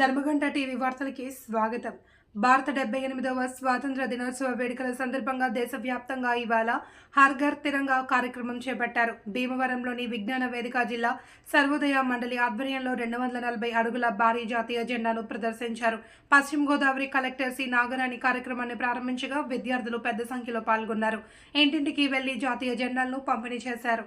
ధర్మగంట TV వార్తలకి స్వాగతం. భారత డెబ్బై ఎనిమిదవ స్వాతంత్ర దినోత్సవ వేడుకల సందర్భంగా దేశవ్యాప్తంగా ఇవాళ హర్ ఘర్ తిరంగా కార్యక్రమం చేపట్టారు. భీమవరంలోని విజ్ఞాన వేదిక జిల్లా సర్వోదయ మండలి ఆధ్వర్యంలో రెండు వందల నలభై అడుగుల భారీ జాతీయ జెండాను ప్రదర్శించారు. పశ్చిమ గోదావరి కలెక్టర్ సి. నాగరాణి కార్యక్రమాన్ని ప్రారంభించగా విద్యార్థులు పెద్ద సంఖ్యలో పాల్గొన్నారు. ఇంటింటికి వెళ్ళి జాతీయ జెండాలను పంపిణీ చేశారు.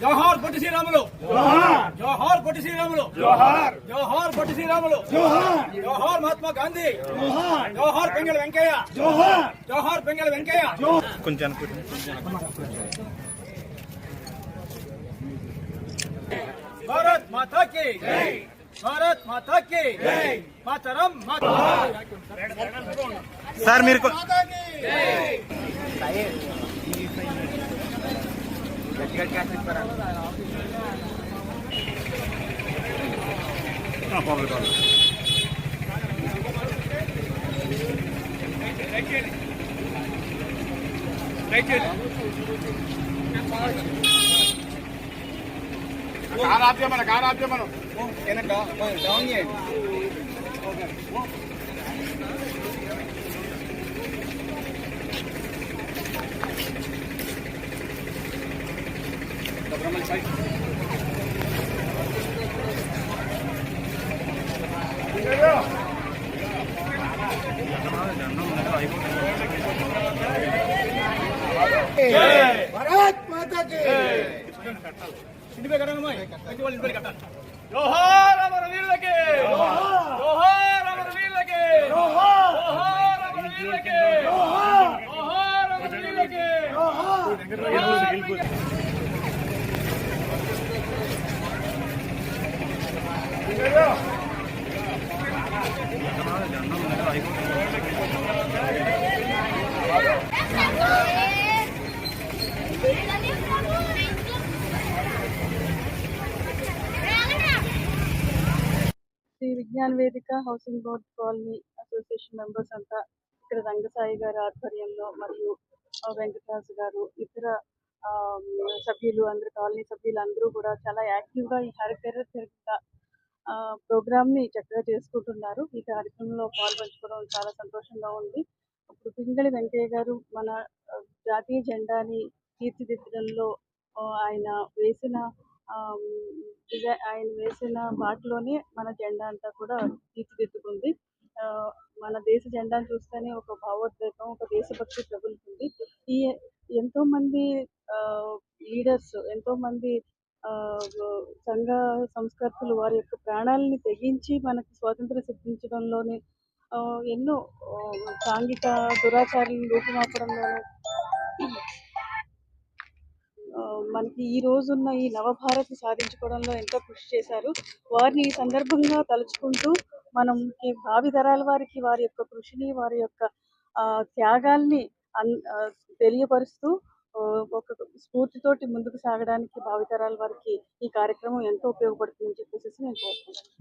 జోహార్ పొట్టి శ్రీరాములు. జోహార్. జోహార్ పొట్టి శ్రీరాములు. జోహార్. జోహార్ పొట్టి శ్రీరాములు. జోహార్. జోహార్ మహాత్మా గాంధీ. జోహార్. జోహార్ పెంగళ వెంకయ్య. జోహార్. జోహార్ పెంగళ వెంకయ్య. కొంచెం భారత్ మాతా కి భారత్ మాతా మాతరం మాతా సార్ మీరు కార్ ఆప్తే మన కార్ ఆప్తే మనం డౌన్ చేయండి భారత్ మాతా ఇంటి పేరు కట్టండి వాళ్ళు ఇంటి పేరు కట్టాలి. జోహార్ అమర వీరులకి జోహార్ అమర వీరులకి జోహార్ అమర వీరులకి జోహార్ అమర వీరులకి Shri Vignana Vedika housing board colony association members అంతా ఇక్కడ రంగసాయి గారి ఆధ్వర్యంలో మరియు వెంకటరాజు గారు ఇతర సభ్యులు అందరు కాలనీ సభ్యులు అందరూ కూడా చాలా యాక్టివ్గా ఈ హరితర తిరుగుతా ప్రోగ్రామ్ని చక్కగా చేసుకుంటున్నారు. ఈ కార్యక్రమంలో పాల్పంచుకోవడం చాలా సంతోషంగా ఉంది. ఇప్పుడు పింగళి వెంకయ్య గారు మన జాతీయ జెండాని తీర్చిదిద్దడంలో ఆయన వేసిన ఆయన వేసిన బాటలోనే మన జెండా అంతా కూడా తీర్చిదిద్దుకుంది. ఆ, మన దేశ జెండాను చూస్తేనే ఒక భావోద్వేగం ఒక దేశభక్తి ప్రబలుతుంది ఈ ఎంతో మంది లీడర్స్ ఎంతో మంది సంఘ సంస్కర్తలు వారి యొక్క ప్రాణాలని తెగించి మనకి స్వాతంత్రం సిద్ధించడంలోనే ఎన్నో సాంఘిక దురాచారాలను రూపుమాపడంలోనూ మనకి ఈ రోజున్న ఈ నవభారత్ సాధించుకోవడంలో ఎంతో కృషి చేశారు. వారిని ఈ సందర్భంగా తలుచుకుంటూ మనం భావి తరాల వారికి వారి యొక్క కృషిని వారి యొక్క త్యాగాల్ని అన్ తెలియపరుస్తూ ఒక స్ఫూర్తితోటి ముందుకు సాగడానికి భావితరాల వారికి ఈ కార్యక్రమం ఎంతో ఉపయోగపడుతుందని చెప్పేసి నేను కోరుకుంటున్నాను.